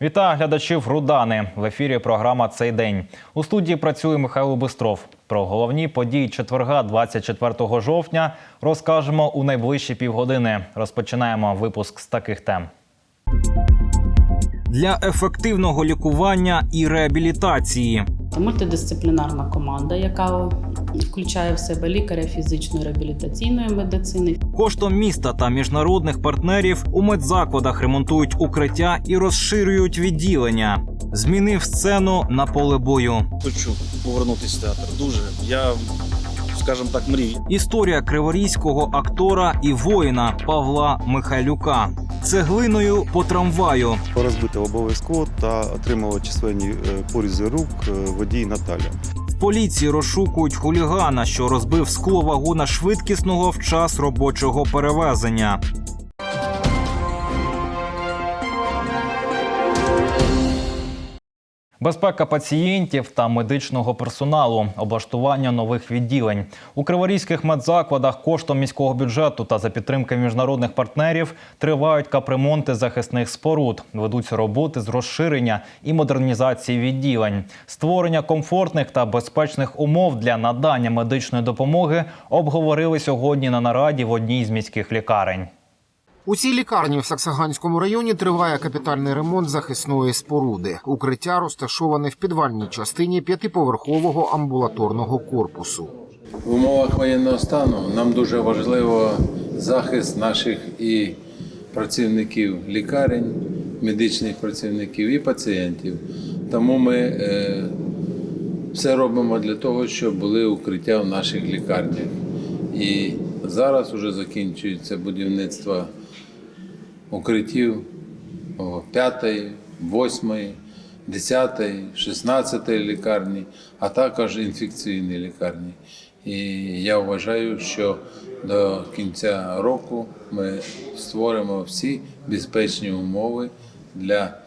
Вітаю глядачів Рудани. В ефірі програма Цей день. У студії працює Михайло Бистров. Про головні події четверга, 24 жовтня, розкажемо у найближчі півгодини. Розпочинаємо випуск з таких тем. Для ефективного лікування і реабілітації Мультидисциплінарна команда, яка включає в себе лікаря фізичної реабілітаційної медицини, коштом міста та міжнародних партнерів у медзакладах ремонтують укриття і розширюють відділення. Змінив сцену на поле бою. Хочу повернутися в театр. Дуже. Я, скажімо так, мрію. Історія криворізького актора і воїна Павла Михайлюка. Цеглиною по трамваю. розбите лобове скло та отримала численні е, порізи рук е, водій Наталя. Поліції розшукують хулігана, що розбив скло вагона швидкісного в час робочого перевезення. Безпека пацієнтів та медичного персоналу, облаштування нових відділень у криворізьких медзакладах коштом міського бюджету та за підтримки міжнародних партнерів тривають капремонти захисних споруд. Ведуться роботи з розширення і модернізації відділень, створення комфортних та безпечних умов для надання медичної допомоги обговорили сьогодні на нараді в одній з міських лікарень. У цій лікарні в Саксаганському районі триває капітальний ремонт захисної споруди. Укриття розташоване в підвальній частині п'ятиповерхового амбулаторного корпусу. В умовах воєнного стану нам дуже важливо захист наших і працівників лікарень, медичних працівників і пацієнтів. Тому ми е, все робимо для того, щоб були укриття в наших лікарнях. І зараз вже закінчується будівництво укриттів 5, 8, 10, 16 лікарні, а також інфекційні лікарні. І я вважаю, що до кінця року ми створимо всі безпечні умови для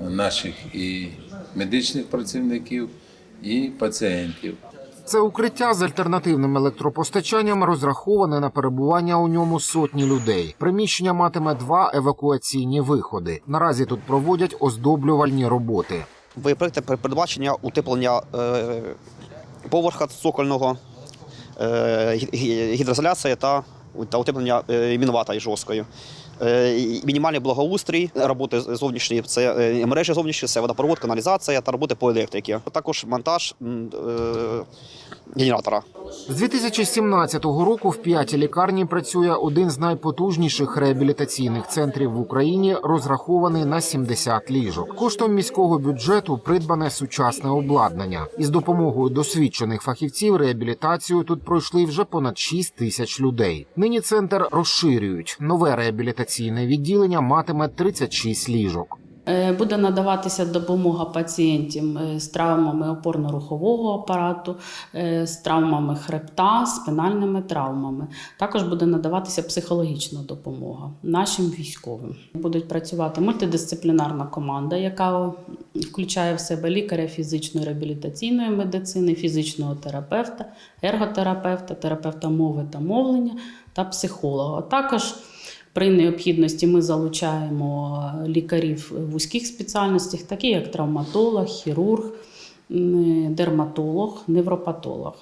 наших і медичних працівників, і пацієнтів. Це укриття з альтернативним електропостачанням розраховане на перебування у ньому сотні людей. Приміщення матиме два евакуаційні виходи. Наразі тут проводять оздоблювальні роботи. Проєкті передбачення утеплення е, поверха цокольного, е, та, та утеплення е, мінвата і жорсткою. Е, Мінімальний благоустрій, роботи зовнішні, це е, мережі зовнішні, це водопровод, каналізація та роботи по електриці. Також монтаж генератора. З 2017 року в п'ятій лікарні працює один з найпотужніших реабілітаційних центрів в Україні, розрахований на 70 ліжок. Коштом міського бюджету придбане сучасне обладнання. Із допомогою досвідчених фахівців реабілітацію тут пройшли вже понад 6 тисяч людей. Нині центр розширюють. Нове реабілітаційне відділення матиме 36 ліжок. Е, буде надаватися допомога пацієнтам е, з травмами опорно-рухового апарату, е, з травмами хребта, спинальними травмами. Також буде надаватися психологічна допомога нашим військовим. Будуть працювати мультидисциплінарна команда, яка включає в себе лікаря фізичної реабілітаційної медицини, фізичного терапевта, ерготерапевта, терапевта мови та мовлення та психолога. Також при необхідності ми залучаємо лікарів вузьких спеціальностей, такі як травматолог, хірург, дерматолог, невропатолог.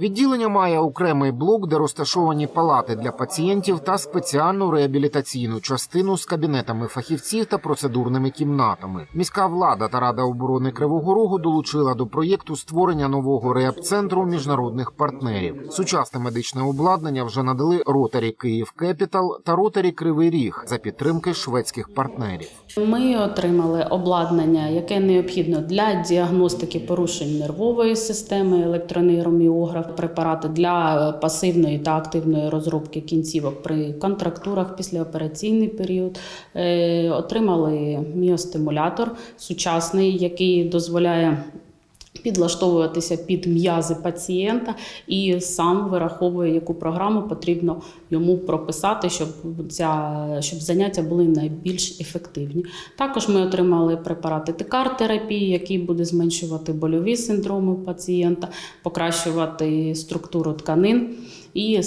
Відділення має окремий блок, де розташовані палати для пацієнтів та спеціальну реабілітаційну частину з кабінетами фахівців та процедурними кімнатами. Міська влада та Рада оборони Кривого Рогу долучила до проєкту створення нового реабцентру міжнародних партнерів. Сучасне медичне обладнання вже надали ротарі Київ Кепітал та ротарі Кривий Ріг за підтримки шведських партнерів. Ми отримали обладнання, яке необхідно для діагностики порушень нервової системи, електронейроміограф, препарати для пасивної та активної розробки кінцівок при контрактурах післяопераційний період. Е, Отримали міостимулятор сучасний, який дозволяє підлаштовуватися під м'язи пацієнта і сам вираховує, яку програму потрібно йому прописати, щоб ця щоб заняття були найбільш ефективні. Також ми отримали препарати ТКАР-терапії, який буде зменшувати больові синдроми пацієнта, покращувати структуру тканин і е,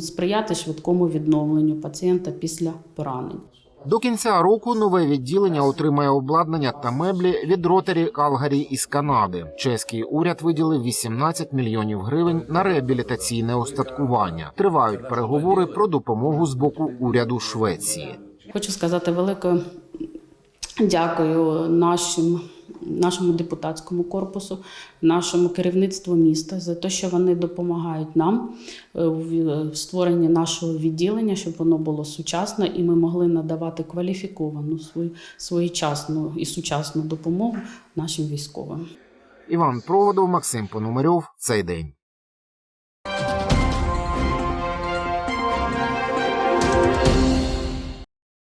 сприяти швидкому відновленню пацієнта після поранень. До кінця року нове відділення отримає обладнання та меблі від Ротарі Калгарі із Канади. Чеський уряд виділив 18 мільйонів гривень на реабілітаційне устаткування. Тривають переговори про допомогу з боку уряду Швеції. Хочу сказати велике дякую нашим, нашому депутатському корпусу, нашому керівництву міста за те, що вони допомагають нам е, в створенні нашого відділення, щоб воно було сучасне і ми могли надавати кваліфіковану свою своєчасну і сучасну допомогу нашим військовим. Іван Проводов, Максим Пономарьов. Цей день.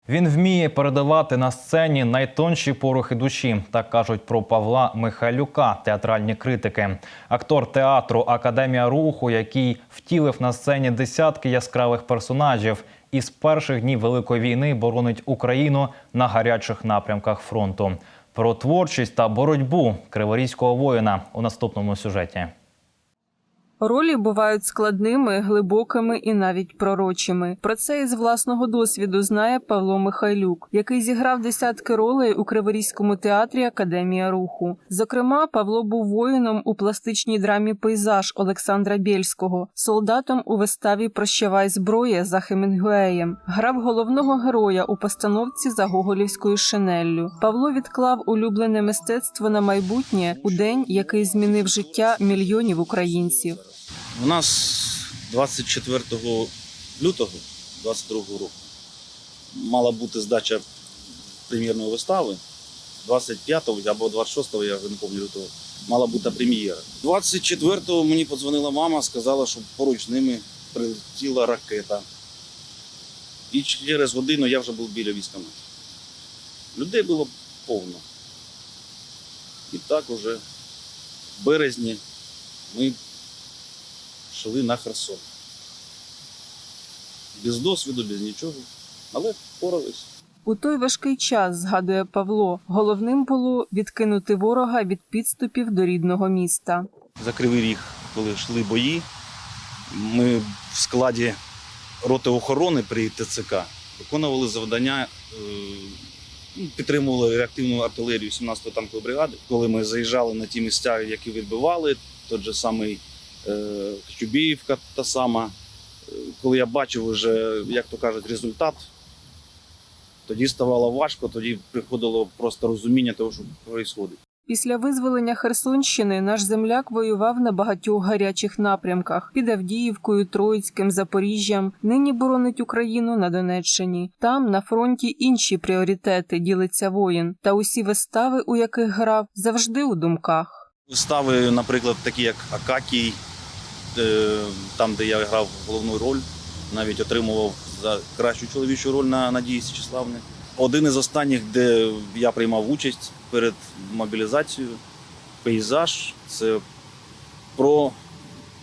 Він вміє передавати на сцені найтонші порухи душі. Так кажуть про Павла Михайлюка, театральні критики. Актор театру Академія руху, який втілив на сцені десятки яскравих персонажів, і з перших днів Великої війни боронить Україну на гарячих напрямках фронту. Про творчість та боротьбу криворізького воїна у наступному сюжеті. Ролі бувають складними, глибокими і навіть пророчими. Про це із власного досвіду знає Павло Михайлюк, який зіграв десятки ролей у Криворізькому театрі Академія руху. Зокрема, Павло був воїном у пластичній драмі Пейзаж Олександра Бєльського, солдатом у виставі Прощавай зброя за Хемінгуеєм. Грав головного героя у постановці за Гоголівською шинеллю. Павло відклав улюблене мистецтво на майбутнє у день, який змінив життя мільйонів українців. У нас 24 лютого 22 року мала бути здача прем'єрної вистави. 25 або 26, я вже не пам'ятаю лютого, мала бути прем'єра. 24-го мені подзвонила мама, сказала, що поруч з ними прилетіла ракета. І через годину я вже був біля військомату. Людей було повно. І так уже в березні ми йшли на Херсон. Без досвіду, без нічого, але впорались. У той важкий час, згадує Павло, головним було відкинути ворога від підступів до рідного міста. За Кривий Ріг, коли йшли бої, ми в складі роти охорони при ТЦК виконували завдання, е, ну, підтримували реактивну артилерію 17-ї танкової бригади. Коли ми заїжджали на ті місця, які відбивали, той же самий Чубіївка та сама. Е, Коли я бачив вже, як то кажуть, результат, тоді ставало важко, тоді приходило просто розуміння того, що відбувається. Після визволення Херсонщини наш земляк воював на багатьох гарячих напрямках під Авдіївкою, Троїцьким, Запоріжжям. Нині боронить Україну на Донеччині. Там на фронті інші пріоритети ділиться воїн. Та усі вистави, у яких грав, завжди у думках. Вистави, наприклад, такі як Акакій, е, там, де я грав головну роль, навіть отримував за кращу чоловічу роль на Надії Січеславни. Один із останніх, де я приймав участь перед мобілізацією, пейзаж це про,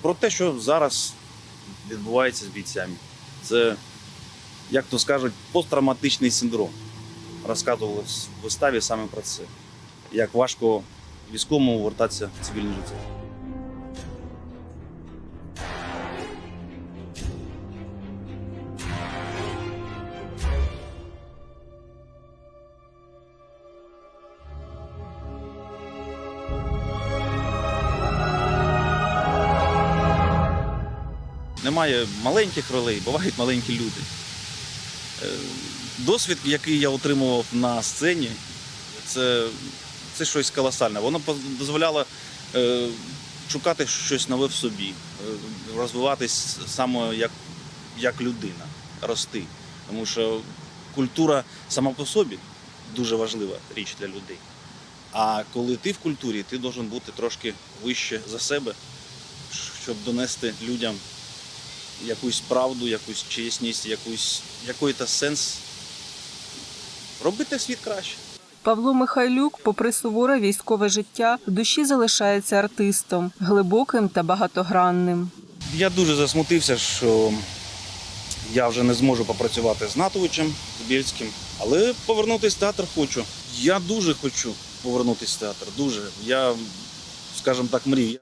про те, що зараз відбувається з бійцями. Це, як то скажуть, посттравматичний синдром. Розказували в виставі саме про це. Як важко військовому повертатися в цивільне життя. Немає маленьких ролей, бувають маленькі люди. Е, Досвід, який я отримував на сцені, це, це щось колосальне. Воно дозволяло е, шукати щось нове в собі, е, розвиватись саме як, як людина, рости. Тому що культура сама по собі дуже важлива річ для людей. А коли ти в культурі, ти должен бути трошки вище за себе, щоб донести людям якусь правду, якусь чесність, якусь, який-то сенс. Робити світ краще. Павло Михайлюк, попри суворе військове життя, в душі залишається артистом, глибоким та багатогранним. Я дуже засмутився, що я вже не зможу попрацювати з Натовичем, з але повернутися в театр хочу. Я дуже хочу повернутися в театр. Дуже. Я, скажімо так, мрію.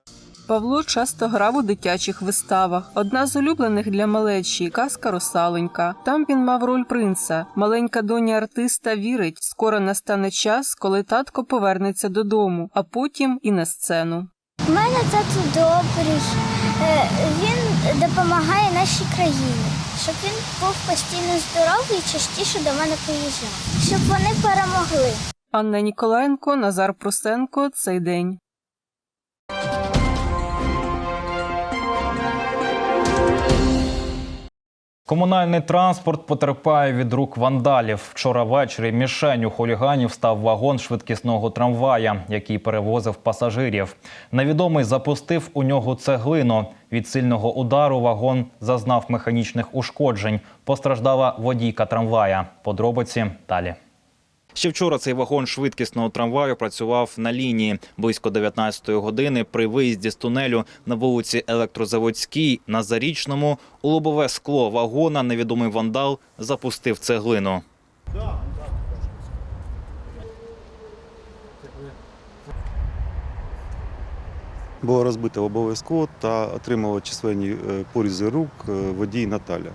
Павло часто грав у дитячих виставах. Одна з улюблених для малечі казка Русаленька. Там він мав роль принца. Маленька доня артиста вірить, скоро настане час, коли татко повернеться додому, а потім і на сцену. У мене тато добрий. Е, Він допомагає нашій країні, щоб він був постійно здоровий і частіше до мене приїжджав, щоб вони перемогли. Анна Ніколаєнко, Назар Прусенко. Цей день. Комунальний транспорт потерпає від рук вандалів. Вчора ввечері мішенью хуліганів став вагон швидкісного трамвая, який перевозив пасажирів. Невідомий запустив у нього цеглину. Від сильного удару вагон зазнав механічних ушкоджень. Постраждала водійка трамвая. Подробиці далі. Ще вчора цей вагон швидкісного трамваю працював на лінії близько 19-ї години при виїзді з тунелю на вулиці Електрозаводській на Зарічному у лобове скло вагона невідомий вандал запустив цеглину. Було розбите лобове скло та отримала численні е, порізи рук е, водій Наталя.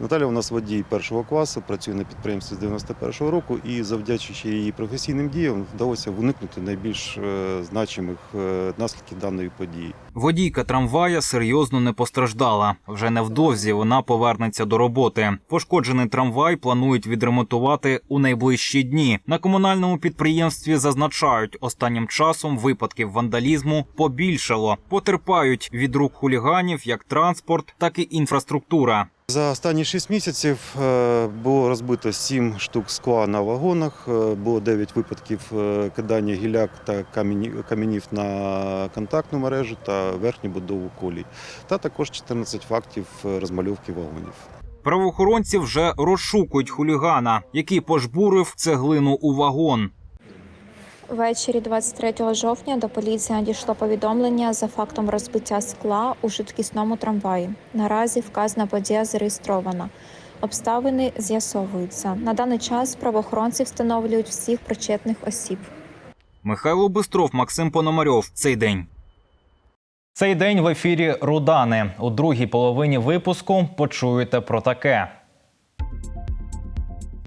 Наталя у нас водій першого класу, працює на підприємстві з 91-го року і завдячуючи її професійним діям вдалося уникнути найбільш е, значимих е, наслідків даної події. Водійка трамвая серйозно не постраждала. Вже невдовзі вона повернеться до роботи. Пошкоджений трамвай планують відремонтувати у найближчі дні. На комунальному підприємстві зазначають, останнім часом випадків вандалізму побільшало. Потерпають від рук хуліганів як транспорт, так і інфраструктура. За останні 6 місяців е, було розбито 7 штук скла на вагонах, е, було 9 випадків е, кидання гіляк та каменів на контактну мережу та верхню будову колій, та також 14 фактів розмальовки вагонів. Правоохоронці вже розшукують хулігана, який пожбурив цеглину у вагон. Ввечері 23 жовтня до поліції надійшло повідомлення за фактом розбиття скла у швидкісному трамваї. Наразі вказана подія зареєстрована. Обставини з'ясовуються. На даний час правоохоронці встановлюють всіх причетних осіб. Михайло Бистров, Максим Пономарьов. Цей день. Цей день в ефірі Рудани. У другій половині випуску почуєте про таке.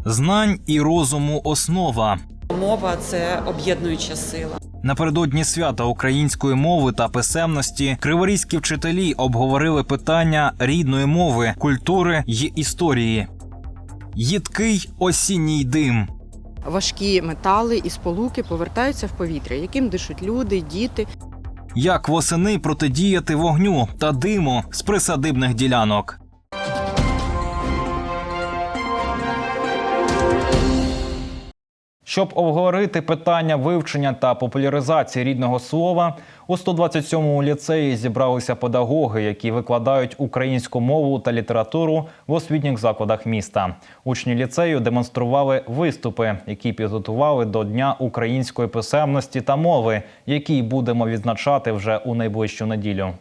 Знань і розуму основа. Мова це об'єднуюча сила. Напередодні свята української мови та писемності криворізькі вчителі обговорили питання рідної мови, культури й історії. Їдкий осінній дим. Важкі метали і сполуки повертаються в повітря, яким дишуть люди, діти. Як восени протидіяти вогню та диму з присадибних ділянок. Щоб обговорити питання вивчення та популяризації рідного слова, у 127-му ліцеї зібралися педагоги, які викладають українську мову та літературу в освітніх закладах міста. Учні ліцею демонстрували виступи, які підготували до Дня української писемності та мови, який будемо відзначати вже у найближчу неділю.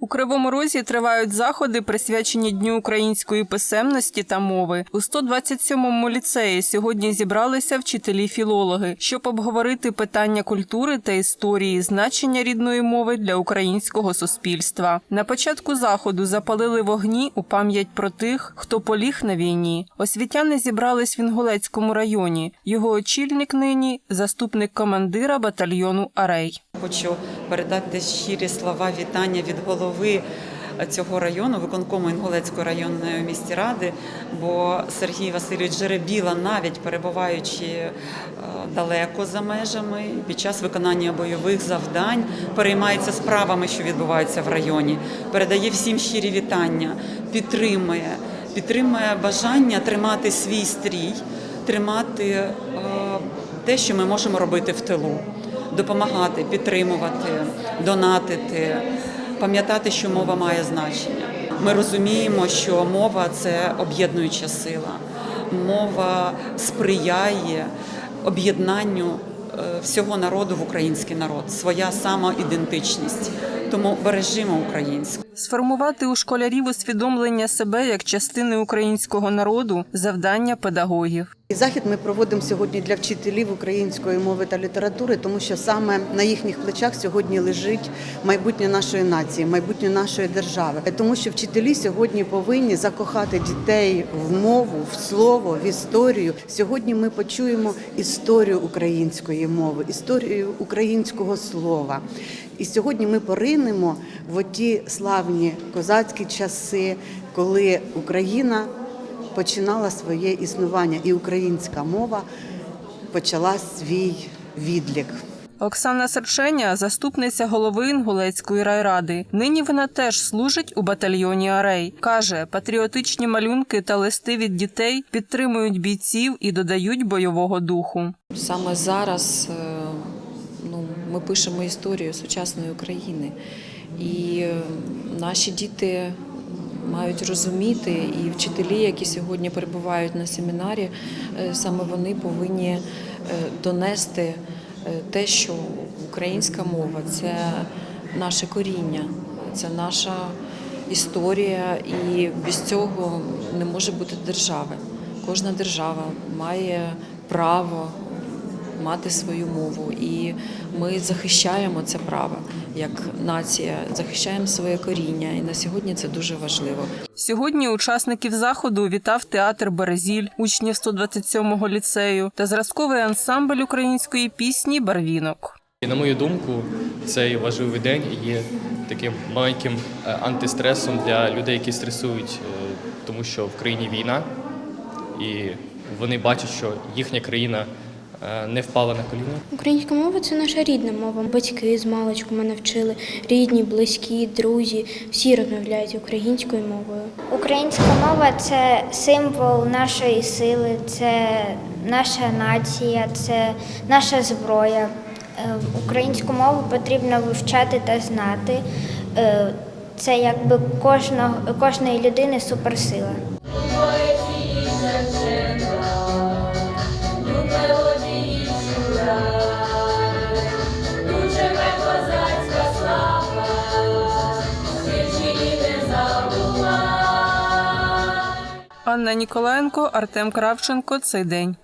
У Кривому Розі тривають заходи, присвячені Дню української писемності та мови. У 127-му ліцеї сьогодні зібралися вчителі-філологи, щоб обговорити питання культури та історії, значення рідної мови для українського суспільства. На початку заходу запалили вогні у пам'ять про тих, хто поліг на війні. Освітяни зібрались в Інгулецькому районі. Його очільник нині заступник командира батальйону Арей. Хочу передати щирі слова вітання від голови цього району, виконкому Інгулецької районної міської ради, бо Сергій Васильович Жеребіла, навіть перебуваючи е, далеко за межами, під час виконання бойових завдань переймається справами, що відбуваються в районі, передає всім щирі вітання, підтримує, підтримує бажання тримати свій стрій, тримати е, те, що ми можемо робити в тилу. Допомагати, підтримувати, донатити, пам'ятати, що мова має значення. Ми розуміємо, що мова це об'єднуюча сила. Мова сприяє об'єднанню е, всього народу в український народ, своя самоідентичність. Тому бережімо українську. Сформувати у школярів усвідомлення себе як частини українського народу завдання педагогів. Захід ми проводимо сьогодні для вчителів української мови та літератури, тому що саме на їхніх плечах сьогодні лежить майбутнє нашої нації, майбутнє нашої держави. Тому що вчителі сьогодні повинні закохати дітей в мову, в слово, в історію. Сьогодні ми почуємо історію української мови, історію українського слова. І сьогодні ми поринемо в оті славні козацькі часи, коли Україна починала своє існування, і українська мова почала свій відлік. Оксана Серченя, заступниця голови Інгулецької райради. Нині вона теж служить у батальйоні Арей. Каже, патріотичні малюнки та листи від дітей підтримують бійців і додають бойового духу. Саме зараз е, ну, ми пишемо історію сучасної України, і е, наші діти мають розуміти, і вчителі, які сьогодні перебувають на семінарі, е, саме вони повинні е, донести е, те, що українська мова це наше коріння, це наша історія, і без цього не може бути держави. Кожна держава має право мати свою мову, і ми захищаємо це право як нація, захищаємо своє коріння, і на сьогодні це дуже важливо. Сьогодні учасників заходу вітав театр Березіль, учнів 127-го ліцею та зразковий ансамбль української пісні Барвінок. І, на мою думку, цей важливий день є таким маленьким е, антистресом для людей, які стресують, е, тому що в країні війна, і вони бачать, що їхня країна не впала на коліна. Українська мова це наша рідна мова. Батьки з маличку мене вчили. Рідні, близькі, друзі. Всі розмовляють українською мовою. Українська мова це символ нашої сили, це наша нація, це наша зброя. Е, Українську мову потрібно вивчати та знати. Е, Це якби кожного, кожної людини суперсила. Анна Ніколаєнко, Артем Кравченко. Цей день.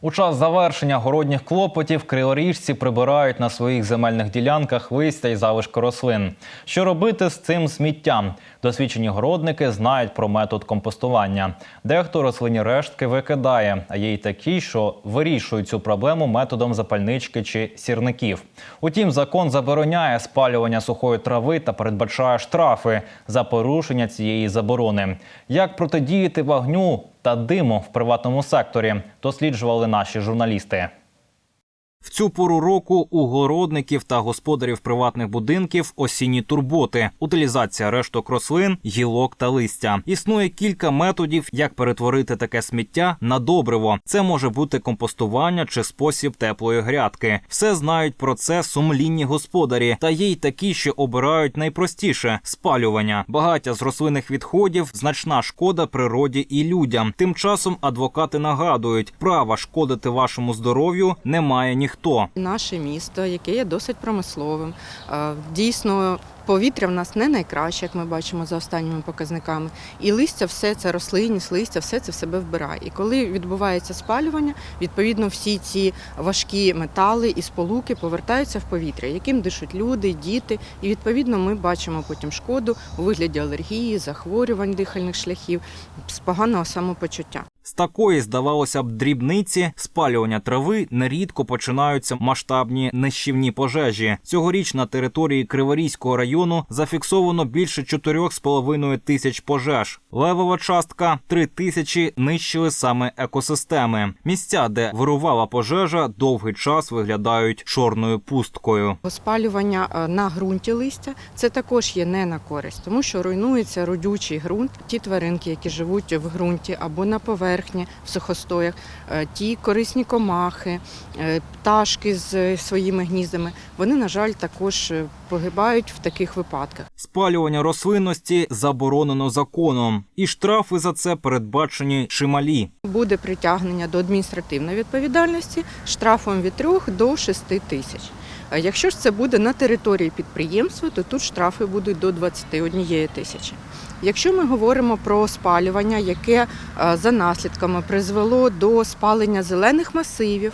У час завершення городніх клопотів криворіжці прибирають на своїх земельних ділянках листя й залишки рослин. Що робити з цим сміттям? Досвідчені городники знають про метод компостування. Дехто рослинні рештки викидає, а є й такі, що вирішують цю проблему методом запальнички чи сірників. Утім, закон забороняє спалювання сухої трави та передбачає штрафи за порушення цієї заборони. Як протидіяти вогню та диму в приватному секторі, досліджували наші журналісти. В цю пору року у городників та господарів приватних будинків осінні турботи, утилізація решток рослин, гілок та листя. Існує кілька методів, як перетворити таке сміття на добриво. Це може бути компостування чи спосіб теплої грядки. Все знають про це сумлінні господарі, та є й такі, що обирають найпростіше спалювання. Багаття з рослинних відходів, значна шкода природі і людям. Тим часом адвокати нагадують, права шкодити вашому здоров'ю немає ніхто. Наше місто, яке є досить промисловим, е, дійсно. Повітря в нас не найкраще, як ми бачимо за останніми показниками. І листя, все це рослинність, листя, все це в себе вбирає. І коли відбувається спалювання, відповідно всі ці важкі метали і сполуки повертаються в повітря, яким дишуть люди, діти. І відповідно ми бачимо потім шкоду у вигляді алергії, захворювань дихальних шляхів, з поганого самопочуття. З такої, здавалося б, дрібниці спалювання трави нерідко починаються масштабні нищівні пожежі. Цьогоріч на території Криворізького району зафіксовано більше 4,5 тисяч пожеж. Левова частка 3 тисячі нищили саме екосистеми. Місця, де вирувала пожежа, довгий час виглядають чорною пусткою. Спалювання е, на ґрунті листя це також є не на користь, тому що руйнується родючий ґрунт. Ті тваринки, які живуть в ґрунті або на поверхні в сухостоях, е, ті корисні комахи, е, пташки з своїми гніздами, вони, на жаль, також е, погибають в таких випадках. Спалювання рослинності заборонено законом, і штрафи за це передбачені чималі. Буде притягнення до адміністративної відповідальності штрафом від 3 до 6 тисяч. Якщо ж це буде на території підприємства, то тут штрафи будуть до 21 тисячі. Якщо ми говоримо про спалювання, яке е, за наслідками призвело до спалення зелених масивів,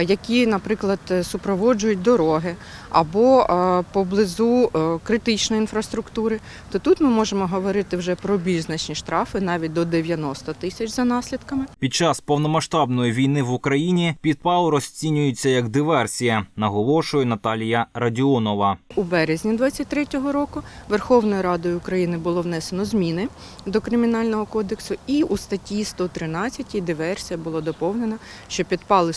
які, наприклад, е, супроводжують дороги або е, поблизу е, критичної інфраструктури, то тут ми можемо говорити вже про більш значні штрафи, навіть до 90 тисяч за наслідками. Під час повномасштабної війни в Україні підпал розцінюється як диверсія, наголошує Наталія Радіонова. У березні 23-го року Верховною Радою України було внесено зміни до кримінального кодексу, і у статті 113 диверсія було доповнено, що підпали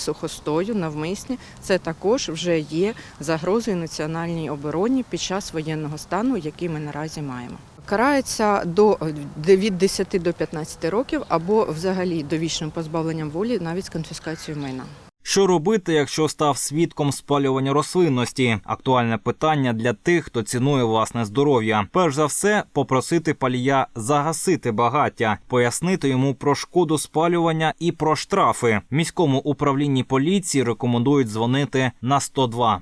сухостою навмисні це також вже є загрозою національній обороні під час воєнного стану, який ми наразі маємо. Карається до від 10 до 15 років або взагалі довічним позбавленням волі навіть з конфіскацією майна. Що робити, якщо став свідком спалювання рослинності? Актуальне питання для тих, хто цінує власне здоров'я. Перш за все, попросити палія загасити багаття, пояснити йому про шкоду спалювання і про штрафи. Міському управлінні поліції рекомендують дзвонити на 102.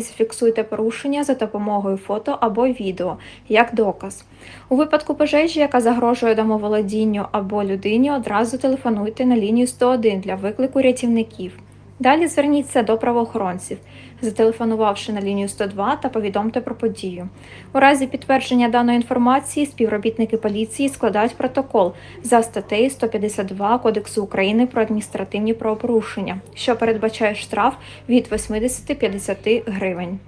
Зафіксуйте порушення за допомогою фото або відео як доказ. У випадку пожежі, яка загрожує домоволодінню або людині, одразу телефонуйте на лінію 101 для виклику рятівників. Далі зверніться до правоохоронців, зателефонувавши на лінію 102 та повідомте про подію. У разі підтвердження даної інформації співробітники поліції складають протокол за статтею 152 Кодексу України про адміністративні правопорушення, що передбачає штраф від 80-50 гривень.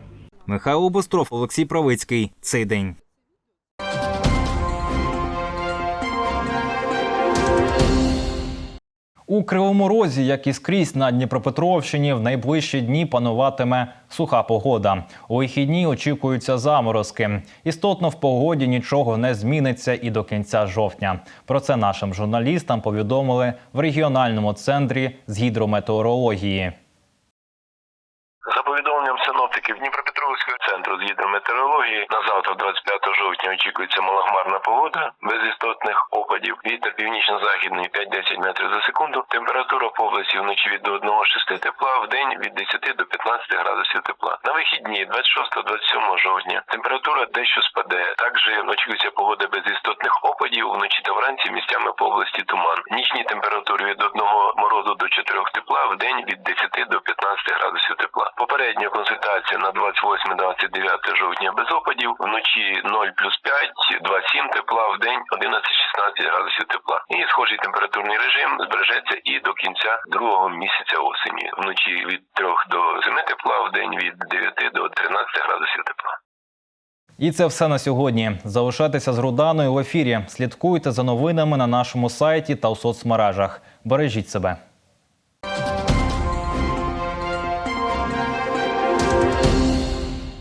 Михайло Бостров, Олексій Правицький. Цей день. У Кривому Розі, як і скрізь на Дніпропетровщині, в найближчі дні пануватиме суха погода. У вихідні очікуються заморозки. Істотно в погоді нічого не зміниться і до кінця жовтня. Про це нашим журналістам повідомили в регіональному центрі з гідрометеорології. Центру гідрометеорології на завтра, 25 жовтня, очікується малохмарна погода без істотних опадів. Вітер північно-західний 5-10 метрів за секунду. Температура по області вночі від до 1-6 тепла, в день від 10 до 15 градусів тепла. На вихідні 26-27 жовтня температура дещо спаде. Також очікується погода без істотних опадів. Вночі та вранці місцями по області туман. Нічні температури від 1 морозу до 4 тепла, в день від 10 15 градусів тепла. Попередня консультація на 28-29 жовтня без опадів, вночі 0 плюс 5, 2-7 тепла, в день 11-16 градусів тепла. І схожий температурний режим збережеться і до кінця другого місяця осені. Вночі від 3 до 7 тепла, в день від 9 до 13 градусів тепла. І це все на сьогодні. Залишайтеся з Руданою в ефірі. Слідкуйте за новинами на нашому сайті та у соцмережах. Бережіть себе.